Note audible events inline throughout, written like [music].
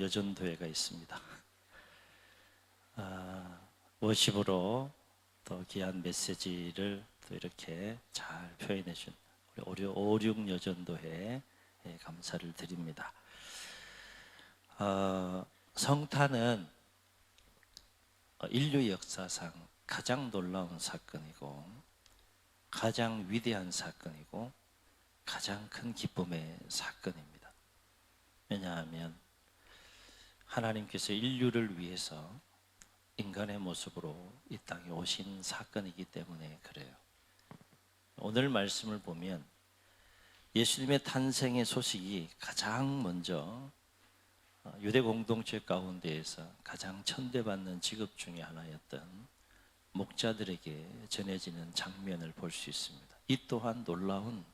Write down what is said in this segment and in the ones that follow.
여전도회가 있습니다. 아, 워십으로 또 귀한 메시지를 또 이렇게 잘 표현해 준 우리 오륙 여전도회에 예, 감사를 드립니다. 어, 성탄은 어, 인류 역사상 가장 놀라운 사건이고 가장 위대한 사건이고 가장 큰 기쁨의 사건입니다. 왜냐하면 하나님께서 인류를 위해서 인간의 모습으로 이 땅에 오신 사건이기 때문에 그래요. 오늘 말씀을 보면 예수님의 탄생의 소식이 가장 먼저 어, 유대 공동체 가운데에서 가장 천대받는 직업 중에 하나였던 목자들에게 전해지는 장면을 볼 수 있습니다. 이 또한 놀라운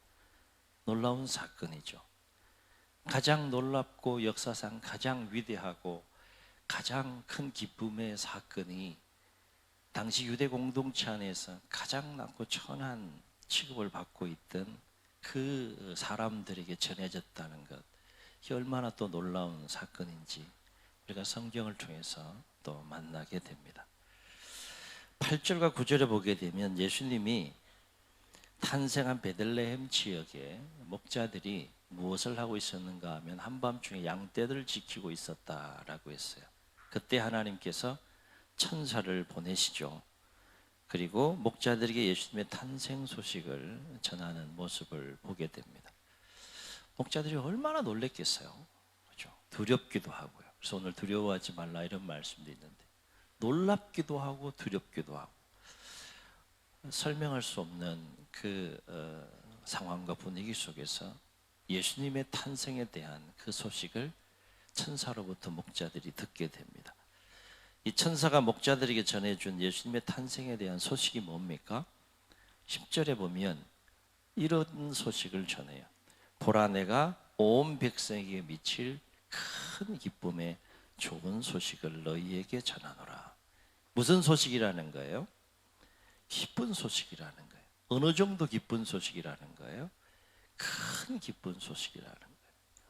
놀라운 사건이죠. 가장 놀랍고 역사상 가장 위대하고 가장 큰 기쁨의 사건이 당시 유대 공동체 안에서 가장 낮고 천한 취급을 받고 있던 그 사람들에게 전해졌다는 것. 이게 얼마나 또 놀라운 사건인지 우리가 성경을 통해서 또 만나게 됩니다. 8절과 9절에 보게 되면 예수님이 탄생한 베들레헴 지역에 목자들이 무엇을 하고 있었는가 하면 한밤중에 양떼들을 지키고 있었다라고 했어요. 그때 하나님께서 천사를 보내시죠. 그리고 목자들에게 예수님의 탄생 소식을 전하는 모습을 보게 됩니다. 목자들이 얼마나 놀랬겠어요. 그렇죠? 두렵기도 하고요. 그래서 오늘 두려워하지 말라 이런 말씀도 있는데 놀랍기도 하고 두렵기도 하고 설명할 수 없는 그 어, 상황과 분위기 속에서 예수님의 탄생에 대한 그 소식을 천사로부터 목자들이 듣게 됩니다. 이 천사가 목자들에게 전해준 예수님의 탄생에 대한 소식이 뭡니까? 10절에 보면 이런 소식을 전해요. 보라 내가 온 백성에게 미칠 큰 기쁨의 좋은 소식을 너희에게 전하노라. 무슨 소식이라는 거예요? 기쁜 소식이라는 거예요. 어느 정도 기쁜 소식이라는 거예요? 큰 기쁜 소식이라는 거예요.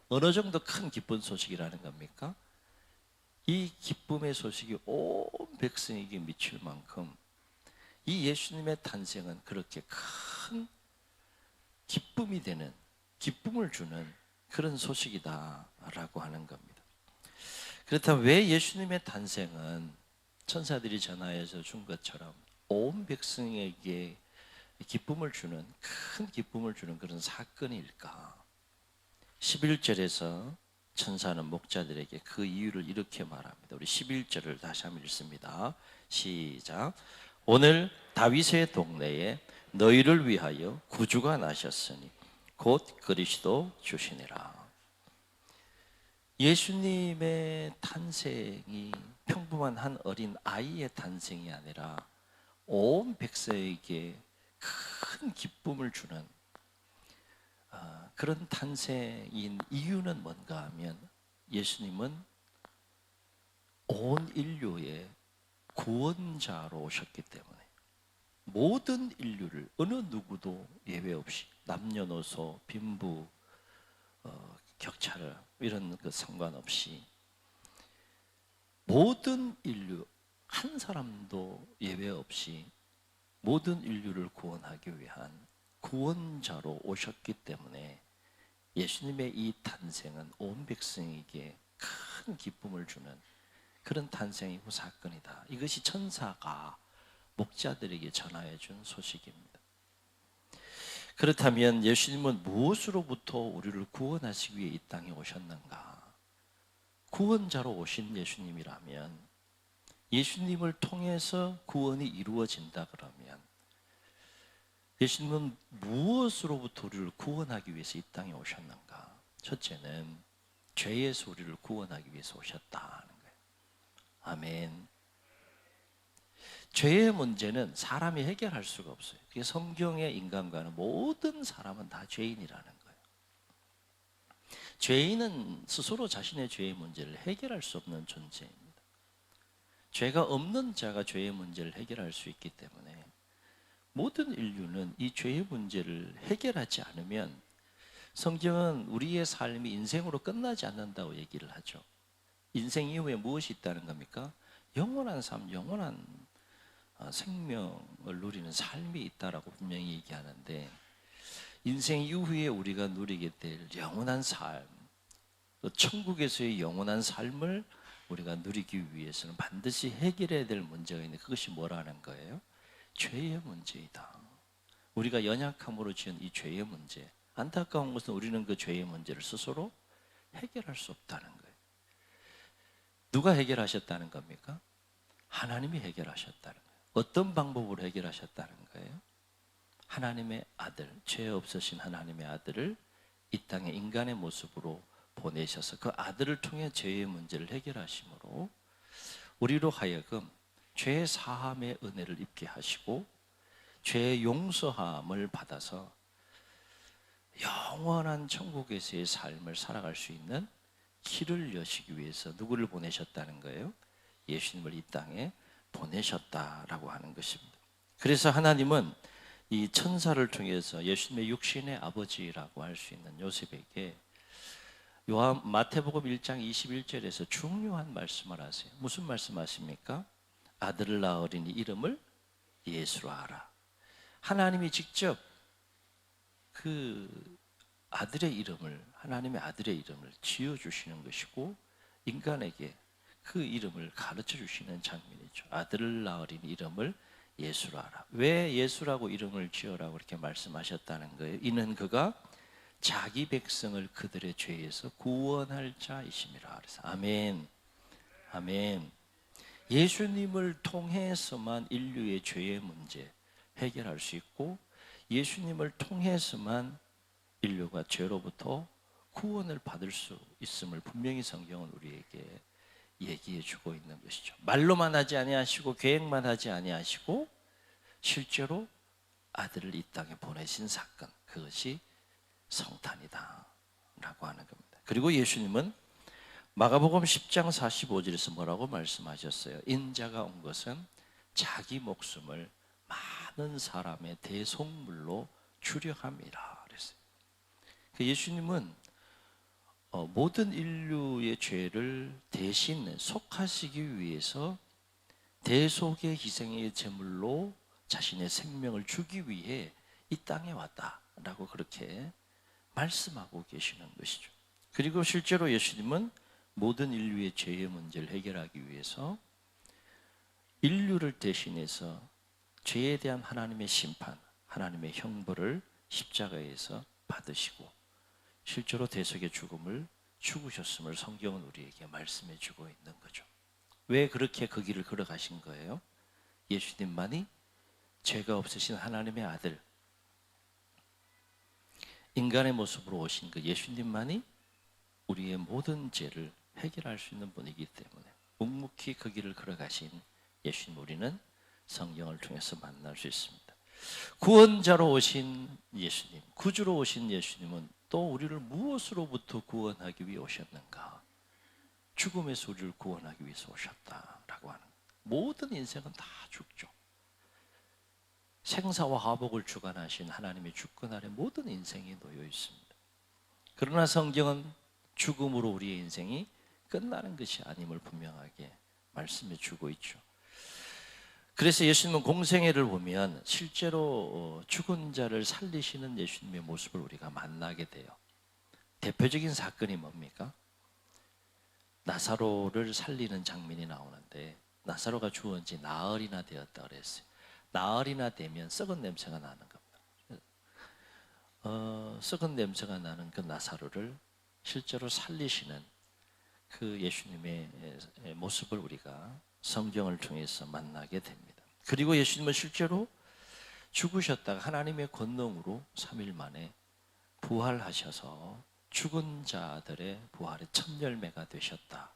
어느 정도 큰 기쁜 소식이라는 겁니까? 이 기쁨의 소식이 온 백성에게 미칠 만큼 이 예수님의 탄생은 그렇게 큰 기쁨이 되는 기쁨을 주는 그런 소식이다라고 하는 겁니다. 그렇다면 왜 예수님의 탄생은 천사들이 전하여서 준 것처럼 온 백성에게 기쁨을 주는 큰 기쁨을 주는 그런 사건일까? 11절에서 천사는 목자들에게 그 이유를 이렇게 말합니다. 우리 11절을 다시 한번 읽습니다. 시작. 오늘 다윗의 동네에 너희를 위하여 구주가 나셨으니 곧 그리스도 주시니라. 예수님의 탄생이 평범한 한 어린 아이의 탄생이 아니라 온 백성에게 큰 기쁨을 주는 어, 그런 탄생인 이유는 뭔가 하면 예수님은 온 인류의 구원자로 오셨기 때문에 모든 인류를 어느 누구도 예외 없이 남녀노소 빈부 어, 격차를 이런 그 상관없이 모든 인류 한 사람도 예외 없이 모든 인류를 구원하기 위한 구원자로 오셨기 때문에 예수님의 이 탄생은 온 백성에게 큰 기쁨을 주는 그런 탄생이고 사건이다. 이것이 천사가 목자들에게 전하여 준 소식입니다. 그렇다면 예수님은 무엇으로부터 우리를 구원하시기 위해 이 땅에 오셨는가? 구원자로 오신 예수님이라면 예수님을 통해서 구원이 이루어진다 그러면 예수님은 무엇으로부터 우리를 구원하기 위해서 이 땅에 오셨는가? 첫째는 죄에서 우리를 구원하기 위해서 오셨다는 거예요. 아멘. 죄의 문제는 사람이 해결할 수가 없어요. 그게 성경의 인간과는 모든 사람은 다 죄인이라는 거예요. 죄인은 스스로 자신의 죄의 문제를 해결할 수 없는 존재입니다. 죄가 없는 자가 죄의 문제를 해결할 수 있기 때문에 모든 인류는 이 죄의 문제를 해결하지 않으면 성경은 우리의 삶이 인생으로 끝나지 않는다고 얘기를 하죠. 인생 이후에 무엇이 있다는 겁니까? 영원한 삶, 영원한 어, 생명을 누리는 삶이 있다라고 분명히 얘기하는데 인생 이후에 우리가 누리게 될 영원한 삶, 그 천국에서의 영원한 삶을 우리가 누리기 위해서는 반드시 해결해야 될 문제가 있는데 그것이 뭐라는 거예요? 죄의 문제이다. 우리가 연약함으로 지은 이 죄의 문제. 안타까운 것은 우리는 그 죄의 문제를 스스로 해결할 수 없다는 거예요. 누가 해결하셨다는 겁니까? 하나님이 해결하셨다는 거예요. 어떤 방법으로 해결하셨다는 거예요? 하나님의 아들, 죄 없으신 하나님의 아들을 이 땅에 인간의 모습으로 보내셔서 그 아들을 통해 죄의 문제를 해결하심으로 우리로 하여금 죄 사함의 은혜를 입게 하시고 죄 용서함을 받아서 영원한 천국에서의 삶을 살아갈 수 있는 길을 여시기 위해서 누구를 보내셨다는 거예요? 예수님을 이 땅에 보내셨다라고 하는 것입니다. 그래서 하나님은 이 천사를 통해서 예수님의 육신의 아버지라고 할 수 있는 요셉에게 요한 마태복음 1장 21절에서 중요한 말씀을 하세요. 무슨 말씀하십니까? 아들을 낳으리니 이름을 예수로 하라. 하나님이 직접 그 아들의 이름을 하나님의 아들의 이름을 지어 주시는 것이고 인간에게 그 이름을 가르쳐 주시는 장면이죠. 아들을 낳으리니 이름을 예수로 하라. 왜 예수라고 이름을 지어라고 이렇게 말씀하셨다는 거예요? 이는 그가 자기 백성을 그들의 죄에서 구원할 자이심이라. 그래서 아멘. 아멘. 예수님을 통해서만 인류의 죄의 문제 해결할 수 있고 예수님을 통해서만 인류가 죄로부터 구원을 받을 수 있음을 분명히 성경은 우리에게 얘기해 주고 있는 것이죠. 말로만 하지 아니하시고 계획만 하지 아니하시고 실제로 아들을 이 땅에 보내신 사건 그것이 성탄이다 라고 하는 겁니다. 그리고 예수님은 마가복음 10장 45절에서 뭐라고 말씀하셨어요? 인자가 온 것은 자기 목숨을 많은 사람의 대속물로 주려함이라 그랬어요. 그 예수님은 어, 모든 인류의 죄를 대신 속하시기 위해서 대속의 희생의 제물로 자신의 생명을 주기 위해 이 땅에 왔다라고 그렇게 말씀하고 계시는 것이죠. 그리고 실제로 예수님은 모든 인류의 죄의 문제를 해결하기 위해서 인류를 대신해서 죄에 대한 하나님의 심판, 하나님의 형벌을 십자가에서 받으시고 실제로 대속의 죽음을 죽으셨음을 성경은 우리에게 말씀해 주고 있는 거죠. 왜 그렇게 그 길을 걸어가신 거예요? 예수님만이 죄가 없으신 하나님의 아들, 인간의 모습으로 오신 그 예수님만이 우리의 모든 죄를 해결할 수 있는 분이기 때문에 묵묵히 그 길을 걸어가신 예수님 우리는 성경을 통해서 만날 수 있습니다. 구원자로 오신 예수님, 구주로 오신 예수님은 또 우리를 무엇으로부터 구원하기 위해 오셨는가? 죽음에서 우리를 구원하기 위해서 오셨다라고 하는 모든 인생은 다 죽죠. 생사와 화복을 주관하신 하나님의 주권 아래 모든 인생이 놓여 있습니다. 그러나 성경은 죽음으로 우리의 인생이 끝나는 것이 아님을 분명하게 말씀해 주고 있죠. 그래서 예수님은 공생애를 보면 실제로 어, 죽은 자를 살리시는 예수님의 모습을 우리가 만나게 돼요. 대표적인 사건이 뭡니까? 나사로를 살리는 장면이 나오는데 나사로가 죽은 지 나흘이나 되었다 그랬어요. 나흘이나 되면 썩은 냄새가 나는 겁니다. 어, 썩은 냄새가 나는 그 나사로를 실제로 살리시는 그 예수님의 모습을 우리가 성경을 통해서 만나게 됩니다. 그리고 예수님은 실제로 죽으셨다가 하나님의 권능으로 3일 만에 부활하셔서 죽은 자들의 부활의 첫 열매가 되셨다라고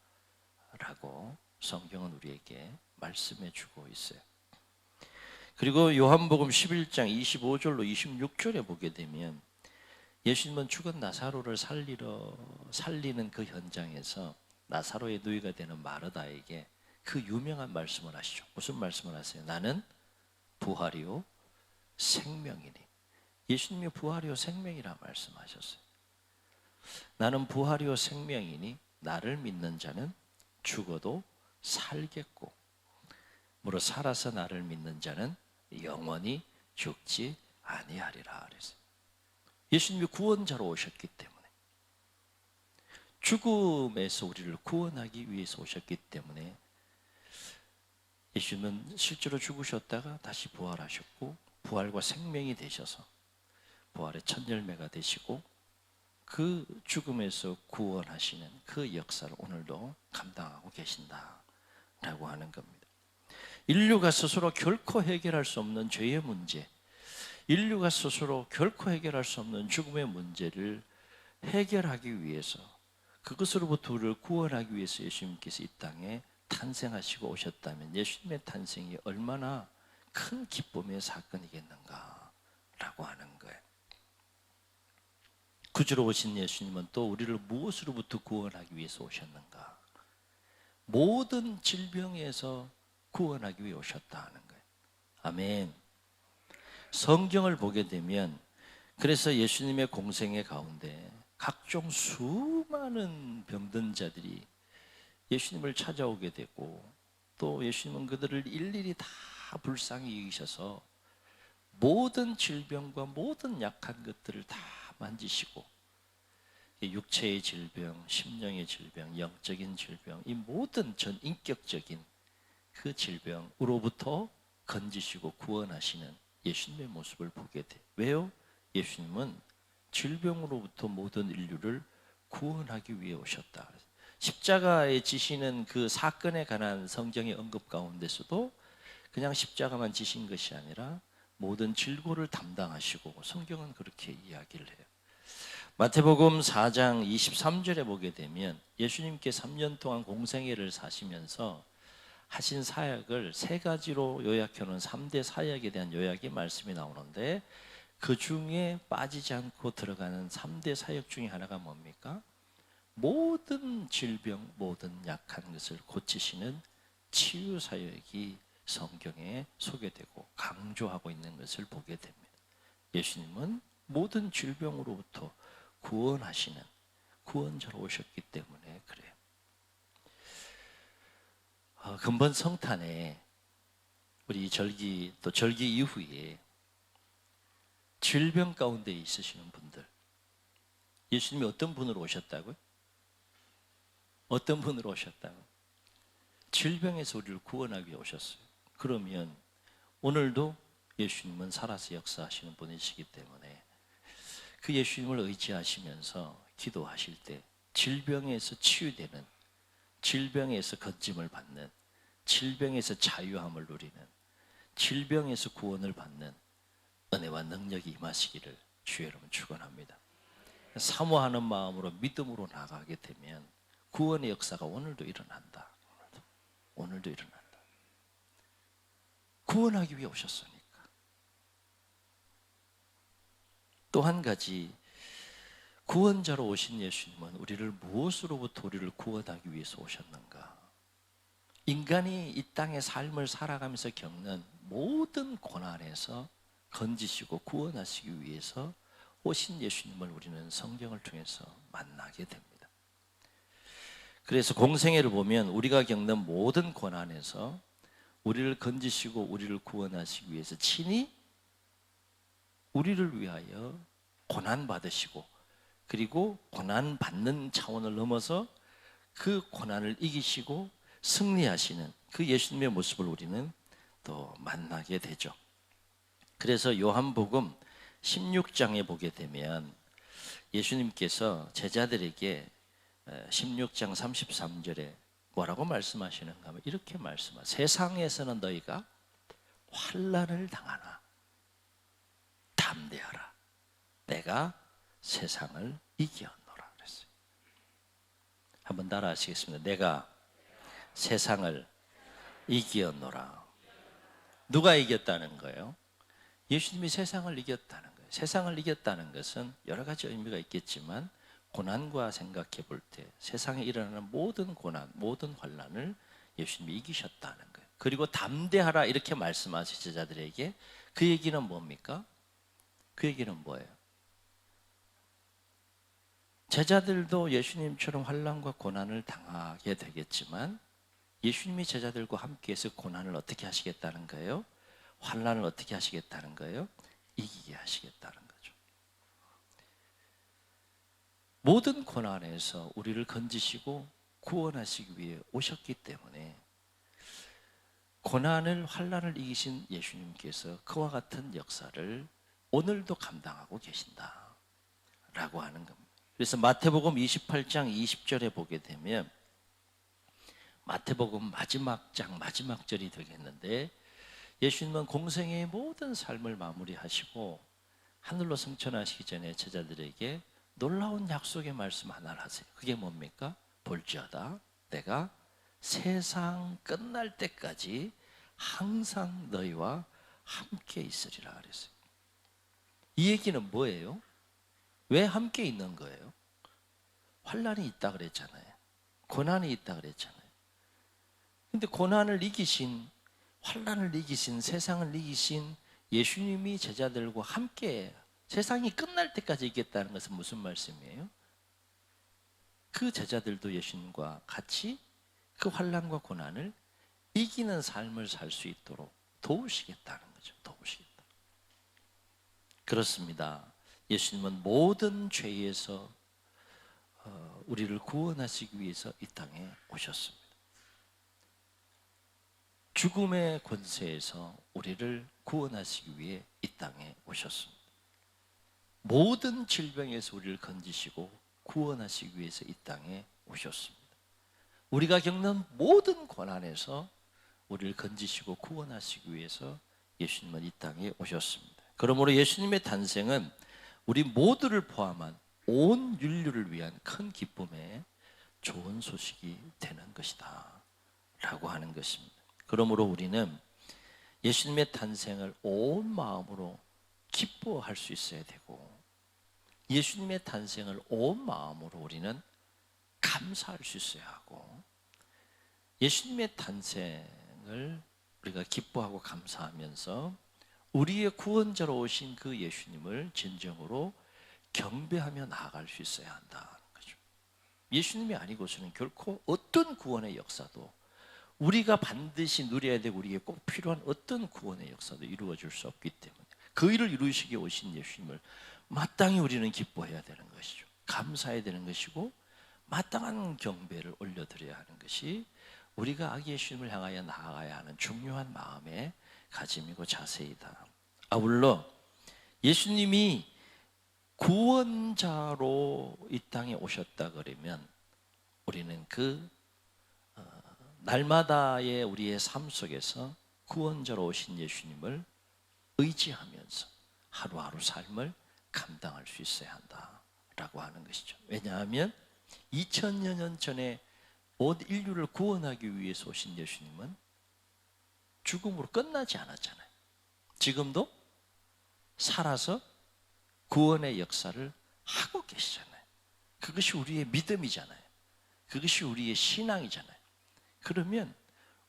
성경은 우리에게 말씀해 주고 있어요. 그리고 요한복음 11장 25절로 26절에 보게 되면 예수님은 죽은 나사로를 살리러 살리는 그 현장에서 나사로의 누이가 되는 마르다에게 그 유명한 말씀을 하시죠. 무슨 말씀을 하세요? 나는 부활이요 생명이니. 예수님이 부활이요 생명이라 말씀하셨어요. 나는 부활이요 생명이니 나를 믿는 자는 죽어도 살겠고 무릇 살아서 나를 믿는 자는 영원히 죽지 아니하리라. 예수님이 구원자로 오셨기 때문에 죽음에서 우리를 구원하기 위해서 오셨기 때문에 예수님은 실제로 죽으셨다가 다시 부활하셨고 부활과 생명이 되셔서 부활의 첫 열매가 되시고 그 죽음에서 구원하시는 그 역사를 오늘도 감당하고 계신다라고 하는 겁니다. 인류가 스스로 결코 해결할 수 없는 죄의 문제, 인류가 스스로 결코 해결할 수 없는 죽음의 문제를 해결하기 위해서 그것으로부터 우리를 구원하기 위해서 예수님께서 이 땅에 탄생하시고 오셨다면 예수님의 탄생이 얼마나 큰 기쁨의 사건이겠는가라고 하는 거예요. 구주로 오신 예수님은 또 우리를 무엇으로부터 구원하기 위해서 오셨는가? 모든 질병에서 구원하기 위해 오셨다 하는 거예요. 아멘. 성경을 보게 되면 그래서 예수님의 공생의 가운데 각종 수많은 병든 자들이 예수님을 찾아오게 되고 또 예수님은 그들을 일일이 다 불쌍히 여기셔서 모든 질병과 모든 약한 것들을 다 만지시고 육체의 질병, 심령의 질병, 영적인 질병, 이 모든 전 인격적인 그 질병으로부터 건지시고 구원하시는 예수님의 모습을 보게 돼. 왜요? 예수님은 질병으로부터 모든 인류를 구원하기 위해 오셨다. 십자가에 지시는 그 사건에 관한 성경의 언급 가운데서도 그냥 십자가만 지신 것이 아니라 모든 질고를 담당하시고 성경은 그렇게 이야기를 해요. 마태복음 4장 23절에 보게 되면 예수님께 3년 동안 공생애를 사시면서 하신 사역을 세 가지로 요약해 놓은 3대 사역에 대한 요약의 말씀이 나오는데 그 중에 빠지지 않고 들어가는 3대 사역 중에 하나가 뭡니까? 모든 질병, 모든 약한 것을 고치시는 치유 사역이 성경에 소개되고 강조하고 있는 것을 보게 됩니다. 예수님은 모든 질병으로부터 구원하시는 구원자로 오셨기 때문에 그래요. 어, 근본 성탄에 우리 절기 또 절기 이후에 질병 가운데 있으시는 분들 예수님이 어떤 분으로 오셨다고요? 어떤 분으로 오셨다고? 질병에서 우리를 구원하기 위해 오셨어요. 그러면 오늘도 예수님은 살아서 역사하시는 분이시기 때문에 그 예수님을 의지하시면서 기도하실 때 질병에서 치유되는 질병에서 거짐을 받는 질병에서 자유함을 누리는 질병에서 구원을 받는 은혜와 능력이 임하시기를 주의 이름 축원합니다. 사모하는 마음으로 믿음으로 나가게 되면 구원의 역사가 오늘도 일어난다. 오늘도, 오늘도 일어난다. 구원하기 위해 오셨으니까. 또 한 가지 구원자로 오신 예수님은 우리를 무엇으로부터 우리를 구원하기 위해서 오셨는가? 인간이 이 땅의 삶을 살아가면서 겪는 모든 고난에서 건지시고 구원하시기 위해서 오신 예수님을 우리는 성경을 통해서 만나게 됩니다. 그래서 공생애를 보면 우리가 겪는 모든 고난에서 우리를 건지시고 우리를 구원하시기 위해서 친히 우리를 위하여 고난 받으시고 그리고 고난 받는 차원을 넘어서 그 고난을 이기시고 승리하시는 그 예수님의 모습을 우리는 또 만나게 되죠. 그래서 요한복음 16장에 보게 되면 예수님께서 제자들에게 16장 33절에 뭐라고 말씀하시는가? 하면 이렇게 말씀하 세상에서는 너희가 환란을 당하나? 담대하라. 내가 세상을 이기었노라 그랬어요. 한번 따라 하시겠습니다. 내가 세상을 이기었노라. 누가 이겼다는 거예요? 예수님이 세상을 이겼다는 거예요. 세상을 이겼다는 것은 여러 가지 의미가 있겠지만 고난과 생각해 볼 때 세상에 일어나는 모든 고난, 모든 환란을 예수님이 이기셨다는 거예요. 그리고 담대하라 이렇게 말씀하신 제자들에게 그 얘기는 뭡니까? 그 얘기는 뭐예요? 제자들도 예수님처럼 환란과 고난을 당하게 되겠지만 예수님이 제자들과 함께해서 고난을 어떻게 하시겠다는 거예요? 환란을 어떻게 하시겠다는 거예요? 이기게 하시겠다는 거죠. 모든 고난에서 우리를 건지시고 구원하시기 위해 오셨기 때문에 고난을 환란을 이기신 예수님께서 그와 같은 역사를 오늘도 감당하고 계신다라고 하는 겁니다. 그래서 마태복음 28장 20절에 보게 되면 마태복음 마지막 장 마지막 절이 되겠는데 예수님은 공생의 모든 삶을 마무리하시고 하늘로 승천하시기 전에 제자들에게 놀라운 약속의 말씀 하나를 하세요. 그게 뭡니까? 볼지어다 내가 세상 끝날 때까지 항상 너희와 함께 있으리라 그랬어요. 이 얘기는 뭐예요? 왜 함께 있는 거예요? 환란이 있다 그랬잖아요. 고난이 있다 그랬잖아요. 근데 고난을 이기신 환란을 이기신 세상을 이기신 예수님이 제자들과 함께 세상이 끝날 때까지 있겠다는 것은 무슨 말씀이에요? 그 제자들도 예수님과 같이 그 환란과 고난을 이기는 삶을 살 수 있도록 도우시겠다는 거죠. 도우시겠다. 그렇습니다. 예수님은 모든 죄에서 어, 우리를 구원하시기 위해서 이 땅에 오셨습니다. 죽음의 권세에서 우리를 구원하시기 위해 이 땅에 오셨습니다. 모든 질병에서 우리를 건지시고 구원하시기 위해서 이 땅에 오셨습니다. 우리가 겪는 모든 고난에서 우리를 건지시고 구원하시기 위해서 예수님은 이 땅에 오셨습니다. 그러므로 예수님의 탄생은 우리 모두를 포함한 온 인류를 위한 큰 기쁨의 좋은 소식이 되는 것이다. 라고 하는 것입니다. 그러므로 우리는 예수님의 탄생을 온 마음으로 기뻐할 수 있어야 되고 예수님의 탄생을 온 마음으로 우리는 감사할 수 있어야 하고 예수님의 탄생을 우리가 기뻐하고 감사하면서 우리의 구원자로 오신 그 예수님을 진정으로 경배하며 나아갈 수 있어야 한다는 거죠. 예수님이 아니고서는 결코 어떤 구원의 역사도 우리가 반드시 누려야 되고 우리에게 꼭 필요한 어떤 구원의 역사도 이루어질 수 없기 때문에 그 일을 이루시기에 오신 예수님을 마땅히 우리는 기뻐해야 되는 것이죠. 감사해야 되는 것이고 마땅한 경배를 올려드려야 하는 것이 우리가 아기 예수님을 향하여 나아가야 하는 중요한 마음의 가짐이고 자세이다. 아울러 예수님이 구원자로 이 땅에 오셨다 그러면 우리는 그 어, 날마다의 우리의 삶 속에서 구원자로 오신 예수님을 의지하면서 하루하루 삶을 감당할 수 있어야 한다라고 하는 것이죠. 왜냐하면 2000여 년 전에 온 인류를 구원하기 위해서 오신 예수님은 죽음으로 끝나지 않았잖아요. 지금도 살아서 구원의 역사를 하고 계시잖아요. 그것이 우리의 믿음이잖아요. 그것이 우리의 신앙이잖아요. 그러면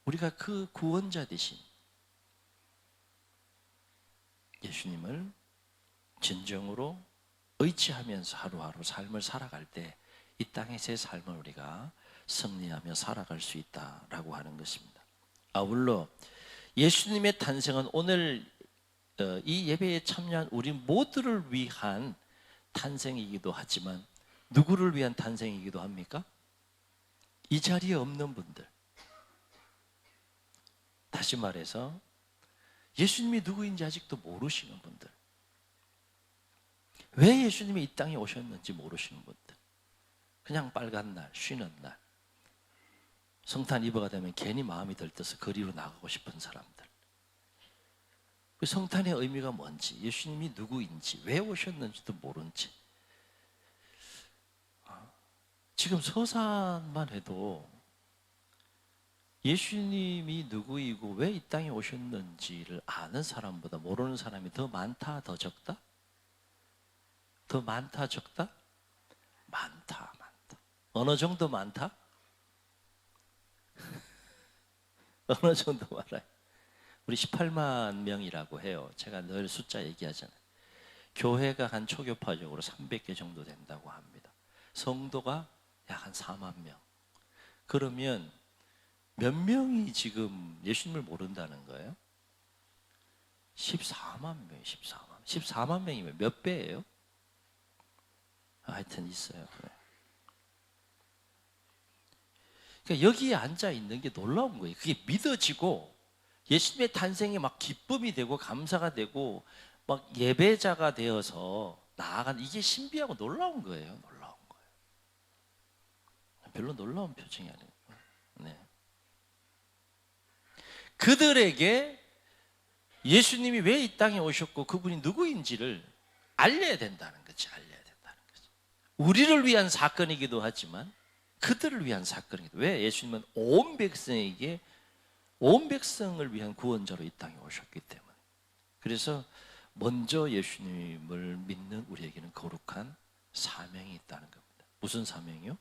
우리가 그 구원자 대신 예수님을 진정으로 의지하면서 하루하루 삶을 살아갈 때 이 땅에서의 삶을 우리가 승리하며 살아갈 수 있다라고 하는 것입니다. 아울러 예수님의 탄생은 오늘 어, 이 예배에 참여한 우리 모두를 위한 탄생이기도 하지만 누구를 위한 탄생이기도 합니까? 이 자리에 없는 분들. 다시 말해서 예수님이 누구인지 아직도 모르시는 분들. 왜 예수님이 이 땅에 오셨는지 모르시는 분들. 그냥 빨간 날, 쉬는 날. 성탄 이브가 되면 괜히 마음이 들떠서 거리로 나가고 싶은 사람들. 그 성탄의 의미가 뭔지, 예수님이 누구인지, 왜 오셨는지도 모른지. 아, 지금 서산만 해도 예수님이 누구이고 왜 이 땅에 오셨는지를 아는 사람보다 모르는 사람이 더 많다, 더 적다? 더 많다, 적다? 많다, 많다. 어느 정도 많다? [laughs] 어느 정도 많아요? 우리 18만 명이라고 해요. 제가 늘 숫자 얘기하잖아요. 교회가 한 초교파적으로 300개 정도 된다고 합니다. 성도가 약 한 4만 명. 그러면 몇 명이 지금 예수님을 모른다는 거예요? 14만 명, 14만. 14만 명이면 몇 배예요? 하여튼 있어요. 네. 그러니까 여기에 앉아 있는 게 놀라운 거예요. 그게 믿어지고 예수님의 탄생에 막 기쁨이 되고 감사가 되고 막 예배자가 되어서 나아간 이게 신비하고 놀라운 거예요. 놀라운 거예요. 별로 놀라운 표정이 아니에요. 네. 그들에게 예수님이 왜 이 땅에 오셨고 그분이 누구인지를 알려야 된다는 거지. 알려야 된다는 거지. 우리를 위한 사건이기도 하지만 그들을 위한 사건이기도. 왜 예수님은 온 백성에게 온 백성을 위한 구원자로 이 땅에 오셨기 때문에. 그래서 먼저 예수님을 믿는 우리에게는 거룩한 사명이 있다는 겁니다. 무슨 사명이요?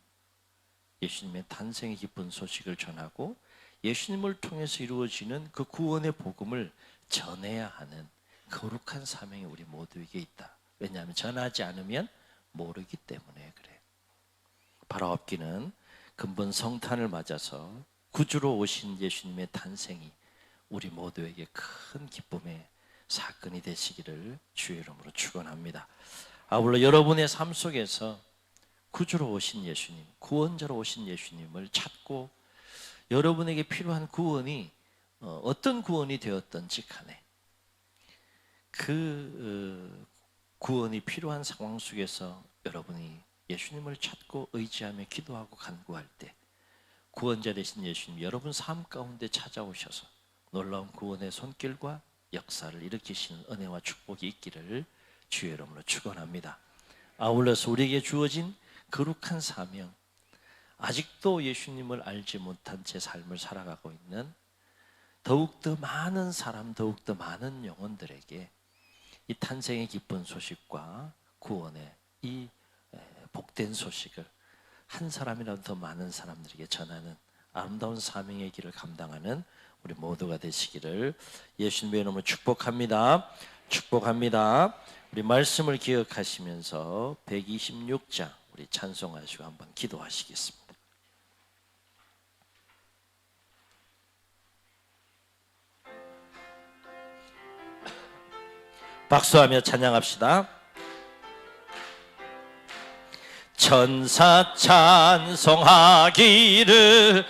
예수님의 탄생의 기쁜 소식을 전하고 예수님을 통해서 이루어지는 그 구원의 복음을 전해야 하는 거룩한 사명이 우리 모두에게 있다. 왜냐하면 전하지 않으면 모르기 때문에 그래. 바로 앞기는 근본 성탄을 맞아서 구주로 오신 예수님의 탄생이 우리 모두에게 큰 기쁨의 사건이 되시기를 주의 이름으로 축원합니다. 아울러 여러분의 삶 속에서 구주로 오신 예수님, 구원자로 오신 예수님을 찾고 여러분에게 필요한 구원이 어, 어떤 구원이 되었던지 간에 그 어, 구원이 필요한 상황 속에서 여러분이 예수님을 찾고 의지하며 기도하고 간구할 때 구원자 되신 예수님 여러분 삶 가운데 찾아오셔서 놀라운 구원의 손길과 역사를 일으키시는 은혜와 축복이 있기를 주의 이름으로 축원합니다. 아울러서 우리에게 주어진 거룩한 사명 아직도 예수님을 알지 못한 제 삶을 살아가고 있는 더욱더 많은 사람, 더욱더 많은 영혼들에게 이 탄생의 기쁜 소식과 구원의 이 복된 소식을 한 사람이라도 더 많은 사람들에게 전하는 아름다운 사명의 길을 감당하는 우리 모두가 되시기를 예수님의 이름으로 축복합니다. 축복합니다. 우리 말씀을 기억하시면서 126장 우리 찬송하시고 한번 기도하시겠습니다. 박수하며 찬양합시다. 천사 찬송하기를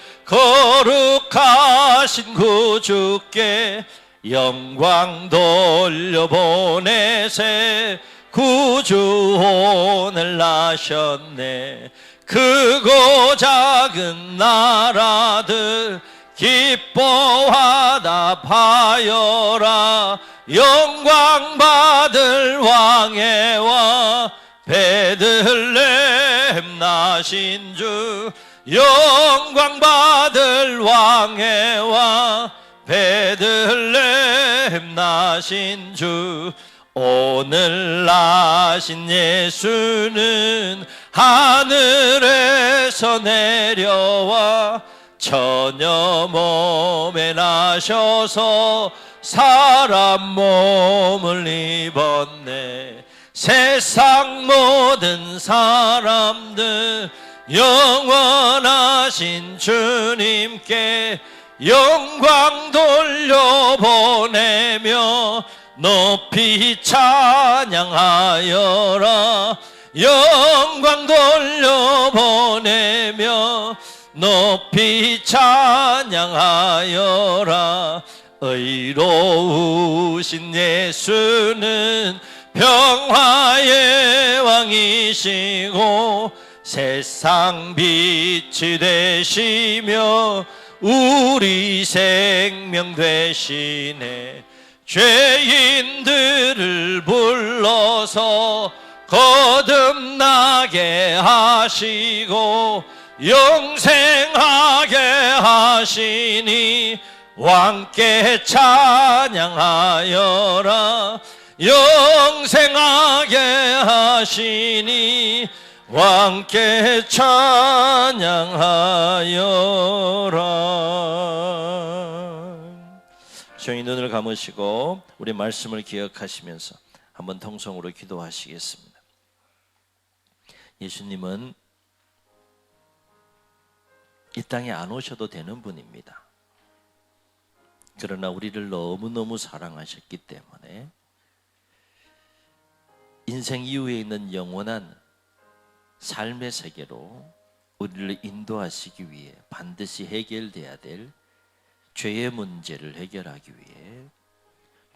거룩하신 구주께 영광 돌려보내세. 구주혼을 나셨네. 크고 작은 나라들 기뻐하다 파여라. 영광 받을 왕의 와 베들레 헴 나신 주 영광 받을 왕의 와 베들레헴 나신 주 오늘 나신 예수는 하늘에서 내려와 처녀 몸에 나셔서 사람 몸을 입었네 세상 모든 사람들 영원하신 주님께 영광 돌려보내며 높이 찬양하여라. 영광 돌려보내며 높이 찬양하여라. 의로우신 예수는 평화의 왕이시고 세상 빛이 되시며 우리 생명 되시네. 죄인들을 불러서 거듭나게 하시고 영생하게 하시니 왕께 찬양하여라 영생하게 하시니 왕께 찬양하여라 조용히 눈을 감으시고 우리 말씀을 기억하시면서 한번 통성으로 기도하시겠습니다. 예수님은 이 땅에 안 오셔도 되는 분입니다. 그러나 우리를 너무너무 사랑하셨기 때문에 인생 이후에 있는 영원한 삶의 세계로 우리를 인도하시기 위해 반드시 해결돼야 될 죄의 문제를 해결하기 위해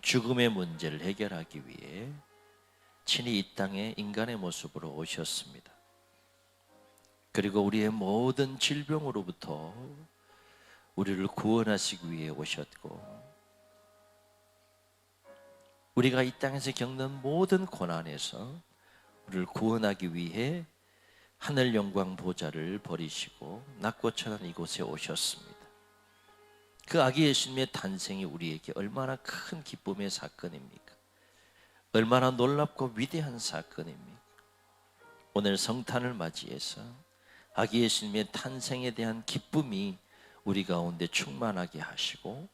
죽음의 문제를 해결하기 위해 친히 이 땅에 인간의 모습으로 오셨습니다. 그리고 우리의 모든 질병으로부터 우리를 구원하시기 위해 오셨고 우리가 이 땅에서 겪는 모든 고난에서 우리를 구원하기 위해 하늘 영광 보좌를 버리시고 낮고 천한 이곳에 오셨습니다. 그 아기 예수님의 탄생이 우리에게 얼마나 큰 기쁨의 사건입니까? 얼마나 놀랍고 위대한 사건입니까? 오늘 성탄을 맞이해서 아기 예수님의 탄생에 대한 기쁨이 우리 가운데 충만하게 하시고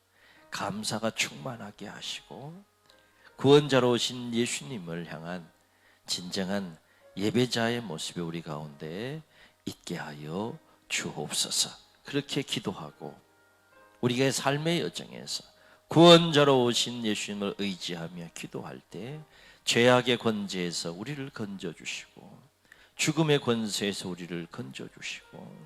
감사가 충만하게 하시고 구원자로 오신 예수님을 향한 진정한 예배자의 모습이 우리 가운데 있게 하여 주옵소서. 그렇게 기도하고 우리가 삶의 여정에서 구원자로 오신 예수님을 의지하며 기도할 때 죄악의 권세에서 우리를 건져 주시고 죽음의 권세에서 우리를 건져 주시고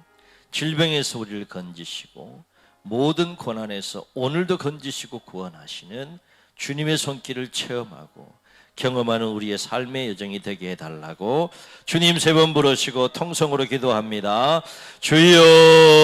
질병에서 우리를 건지시고 모든 고난에서 오늘도 건지시고 구원하시는 주님의 손길을 체험하고 경험하는 우리의 삶의 여정이 되게 해달라고 주님 세 번 부르시고 통성으로 기도합니다. 주여